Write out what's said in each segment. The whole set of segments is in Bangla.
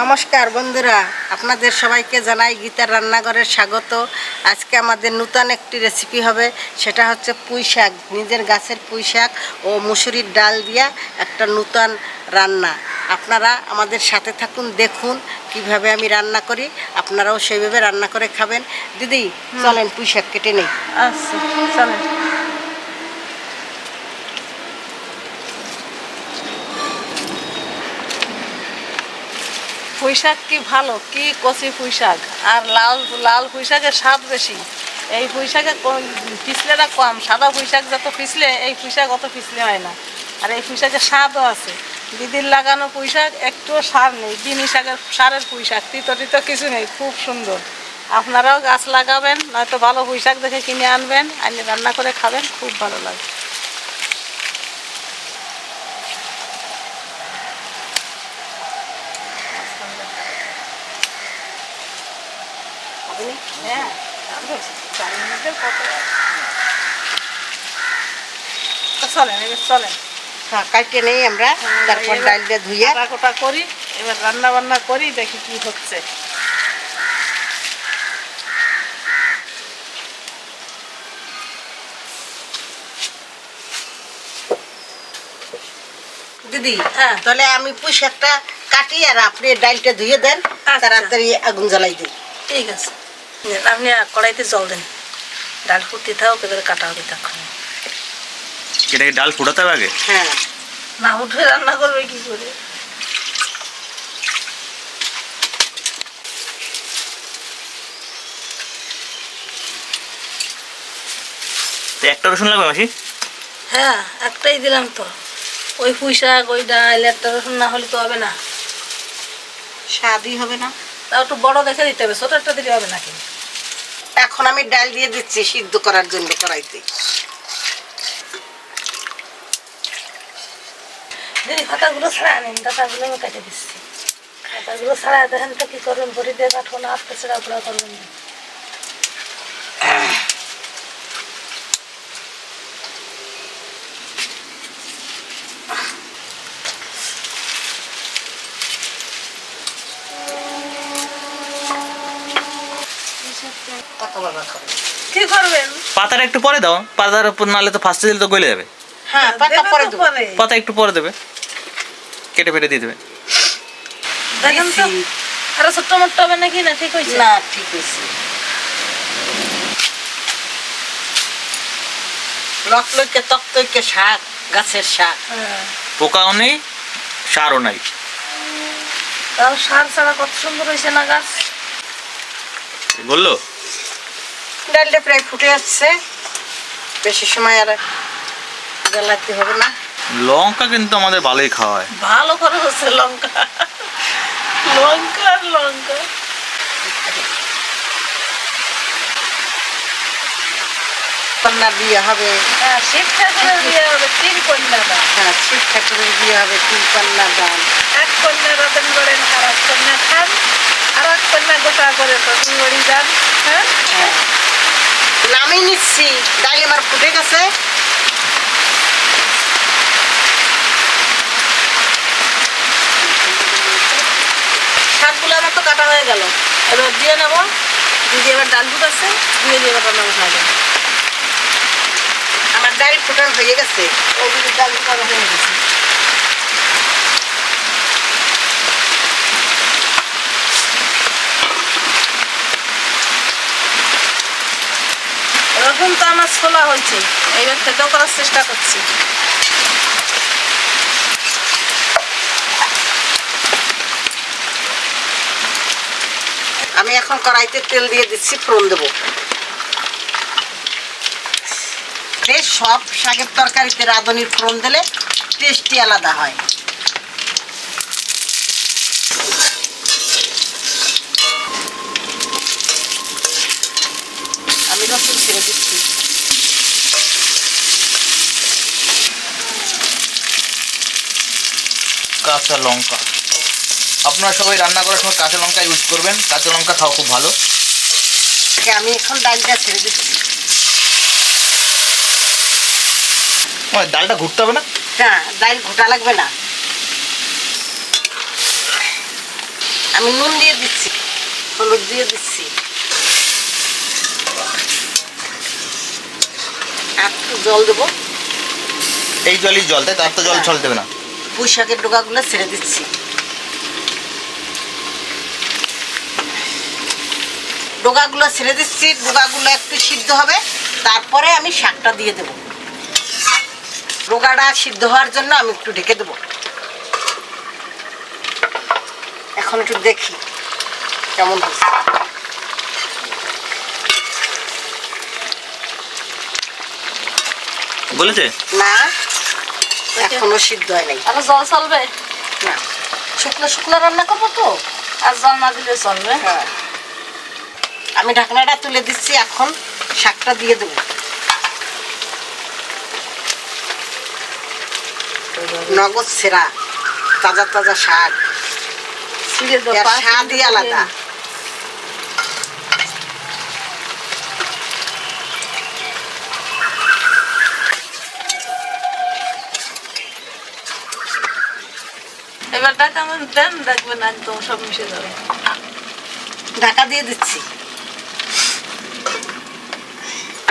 নমস্কার বন্ধুরা আপনাদের সবাইকে জানাই গীতার রান্নাঘরের স্বাগত। আজকে আমাদের নূতন একটি রেসিপি হবে সেটা হচ্ছে পুঁই শাক নিজের গাছের পুঁই শাক ও মুসুরির ডাল দিয়া একটা নূতন রান্না। আপনারা আমাদের সাথে থাকুন দেখুন কীভাবে আমি রান্না করি আপনারাও সেইভাবে রান্না করে খাবেন। দিদি চলেন পুঁই শাক কেটে নেই। আচ্ছা চলেন। পুঁইশাক কি ভালো? কি কচি পুঁইশাক? আর লাল লাল পুঁইশাকের স্বাদ বেশি। এই পুঁইশাকে পিছলেটা কম? সাদা পুঁইশাক যত পিছলে এই পুঁইশাক অত পিছলে হয় না। আর এই পুঁইশাকের স্বাদও আছে। দিদির লাগানো পুঁইশাক একটুও সার নেই। বিনি শাকের সারের পুঁইশাক, তিতো তিতো কিছু নেই। খুব সুন্দর। আপনারাও গাছ লাগাবেন, নয়তো ভালো পুঁইশাক দেখে কিনে আনবেন আনিয়ে রান্না করে খাবেন, খুব ভালো লাগে। হ্যাঁ চার মিনিটের কত? চলেন এবার চলেন। হ্যাঁ কাটে নেই আমরা তারপর এবার ডালটা ধুয়ে। কোটা করি এবার রান্না বান্না করি দেখি কি হচ্ছে। দিদি হ্যাঁ। তাহলে আমি পুঁই শাকটা কাটি আর আপনি ডালটা ধুয়ে দেন আচ্ছা। তাড়াতাড়ি আগুন জ্বালাই দিই ঠিক আছে। আপনি কড়াইতে জল দেন। ডাল ফুটতে থাকুক এবারে কাটা হবে তখন। এটা কি ডাল ফুটাতে হবে আগে? হ্যাঁ। না উঠে রান্না করবে কি করে? তো একটা রসুন লাগবে মাসি? হ্যাঁ একটাই দিলাম তো। ওই পুঁই শাক ওই ডাল একটা রসুন না হলে তো হবে না। স্বাদই হবে না। তাও একটু বড় দেখে দিতে হবে ছোট একটা দিলে হবে নাকি এখন আমি ডাল দিয়ে দিচ্ছি সিদ্ধ করার জন্য কড়াইতে দিদি খাতাগুলো ছাড়া আনেন, খাতাগুলো আমি কেটে দিচ্ছি খাতাগুলো ছাড়া দেখেন তো কি করবেন ভরি দিয়ে কাঠবো না আস্তে ছাড়া ওগুলো করবেন না। কি করবেন? পাতাটা একটু পরে দাও। পাতার উপর নাহলে তো ফার্স্টে দিলে তো গলে যাবে। হ্যাঁ পাতা পরে দেবো। পাতা একটু পরে দেবে। কেটে ফেটে দিয়ে দেবে। দেখেন তো। ছোট্ট মোট্ট হবে নাকি? না ঠিক হয়েছে? না ঠিক তক্তইকে শাক গাছের শাক। হ্যাঁ। পোকাও নেই সারও নাই। তাও সার ছাড়া কত সুন্দর হয়েছে না গাছ? বলল? ডালটা প্রায় ফুটে যাচ্ছে বেশি সময় আর জ্বালাতে হবে না। লঙ্কা কিন্তু আমাদের ভালোই খাওয়া হয়। ভালো করে হচ্ছে লঙ্কা। লঙ্কা আর লঙ্কা। কন্যা বিয়ে হবে। হ্যাঁ শিব ঠাকুরের বিয়ে হবে তিন কন্যা দান হ্যাঁ শিব ঠাকুরের বিয়ে হবে তিন কন্যা দান এক কন্যা রতন করেন আর এক কন্যা খান। আর এক কন্যা যান হ্যাঁ? নিচ্ছি। ডাল আমার ফুটে গেছে। শাকগুলো আমার তো কাটা হয়ে গেল। এবার দিয়ে নেব। দিয়ে এবার ডাল ফুটাচ্ছে, দিয়ে দিয়ে এবার রান্না বসা যাবে আমার ডাল ফুটানো হয়ে গেছে। ওইদিকে ডাল ফুটানো হয়ে গেছে। আমার ছোলা হয়েছে। এইবার খেতেও করার চেষ্টা করছি। আমি এখন কড়াইতে তেল দিয়ে দিচ্ছি, ফোড়ন দেবো। সব শাকের তরকারিতে রাঁধুনির ফোড়ন দিলে টেস্টি আলাদা হয় আমি রসুন ছেড়ে দিচ্ছি কাঁচা লঙ্কা। আপনারা সবাই রান্না করার সময় কাঁচা লঙ্কা ইউজ করবেন। কাঁচা লঙ্কা খাওয়া খুব ভালো। আমি এখন ডালটা ছেড়ে দিচ্ছি। মানে ডালটা ঘুরতে হবে না? হ্যাঁ ডাল ঘোটা লাগবে না। আমি নুন দিয়ে দিচ্ছি হলুদ দিয়ে দিচ্ছি। আর একটু জল দেবো। এই জলই জল তাই তার তো জল হ্যাঁ। ছল দেবে না। পুঁই শাকের ডোকাগুলো ছেড়ে দিচ্ছি। ডোকাগুলো ছেড়ে দিচ্ছি ডোকাগুলো একটু সিদ্ধ হবে তারপরে আমি শাকটা দিয়ে দেবো। ডোকাটা সিদ্ধ হওয়ার জন্য আমি একটু ঢেকে দেবো। এখন একটু দেখি কেমন হচ্ছে বলেছে? না এখনও সিদ্ধ হয় নাই। আর জল চলবে? না। শুকনো শুকনো রান্না করব তো? আর জল না দিলে চলবে? হ্যাঁ। আমি ঢাকনাটা তুলে দিচ্ছি এখন শাকটা দিয়ে দেবো। নগদ সেরা তাজা তাজা শাক। পাঁচ স্বাদই আলাদা। এবার আমার দেন দেখবেন একদম সব মিশে যাবে। ঢাকা দিয়ে দিচ্ছি।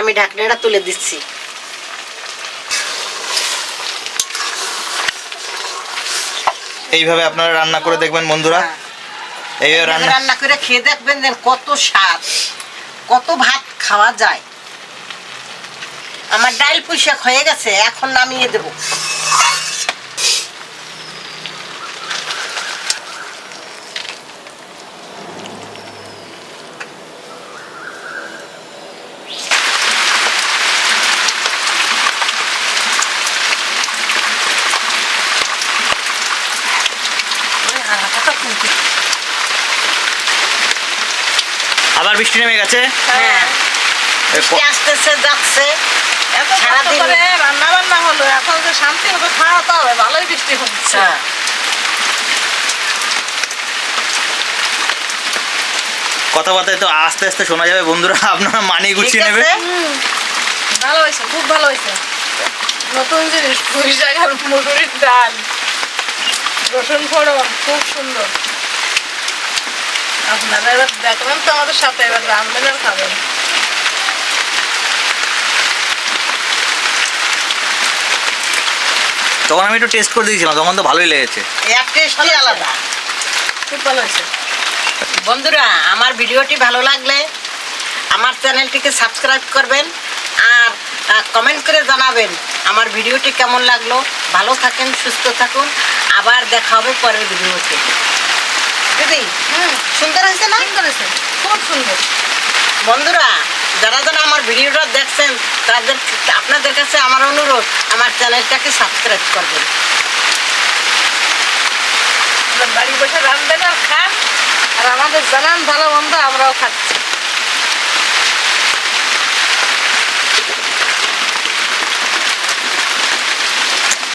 আমি ঢাকনাটা তুলে দিচ্ছি। এইভাবে আপনারা রান্না করে দেখবেন বন্ধুরা। হ্যাঁ। এইভাবে রান্না রান্না করে খেয়ে দেখবেন কত স্বাদ কত ভাত খাওয়া যায়। আমার ডাল পুঁইশাক হয়ে গেছে এখন নামিয়ে দেব আবার বৃষ্টি নেমে গেছে। হ্যাঁ। এ আসতেছে যাচ্ছে। এত কষ্ট সারাদিন- করে রান্না বান্না হলো এখন যে শান্তি মতো খাওয়া তো হবে ভালোই বৃষ্টি হচ্ছে। হ্যাঁ। কথাবার্তায় তো আস্তে আস্তে শোনা যাবে বন্ধুরা আপনারা মানি গুছিয়ে নেবে। ভালো হয়েছে খুব ভালো হয়েছে। নতুন জিনিস পুঁই শাক আর মুসুরির ডাল রসুন ফোড়ন খুব সুন্দর। আপনারা এবার দেখবেন তো আমাদের সাথে এবার রান্নাবেন আর খাবেন। তখন আমি একটু টেস্ট করে দিয়েছিলাম তখন তো ভালোই লেগেছে। এর টেস্টই আলাদা। খুব ভালো হয়েছে। বন্ধুরা আমার ভিডিওটি ভালো লাগলে আমার চ্যানেলটিকে সাবস্ক্রাইব করবেন আর কমেন্ট করে জানাবেন আমার ভিডিওটি কেমন লাগল। ভালো থাকেন সুস্থ থাকুন। আবার দেখা হবে পরের ভিডিওতে। দিদি হুম সুন্দর হয়েছে না? সুন্দর হয়েছে খুব সুন্দর। বন্ধুরা যারা যারা আমার ভিডিওটা দেখছেন তাদের আপনাদের কাছে আমার অনুরোধ আমার চ্যানেলটাকে সাবস্ক্রাইব করবেন। বাড়ি বসে আর খান আর আমাদের জানান ভালো মন্দ আমরাও খাচ্ছি।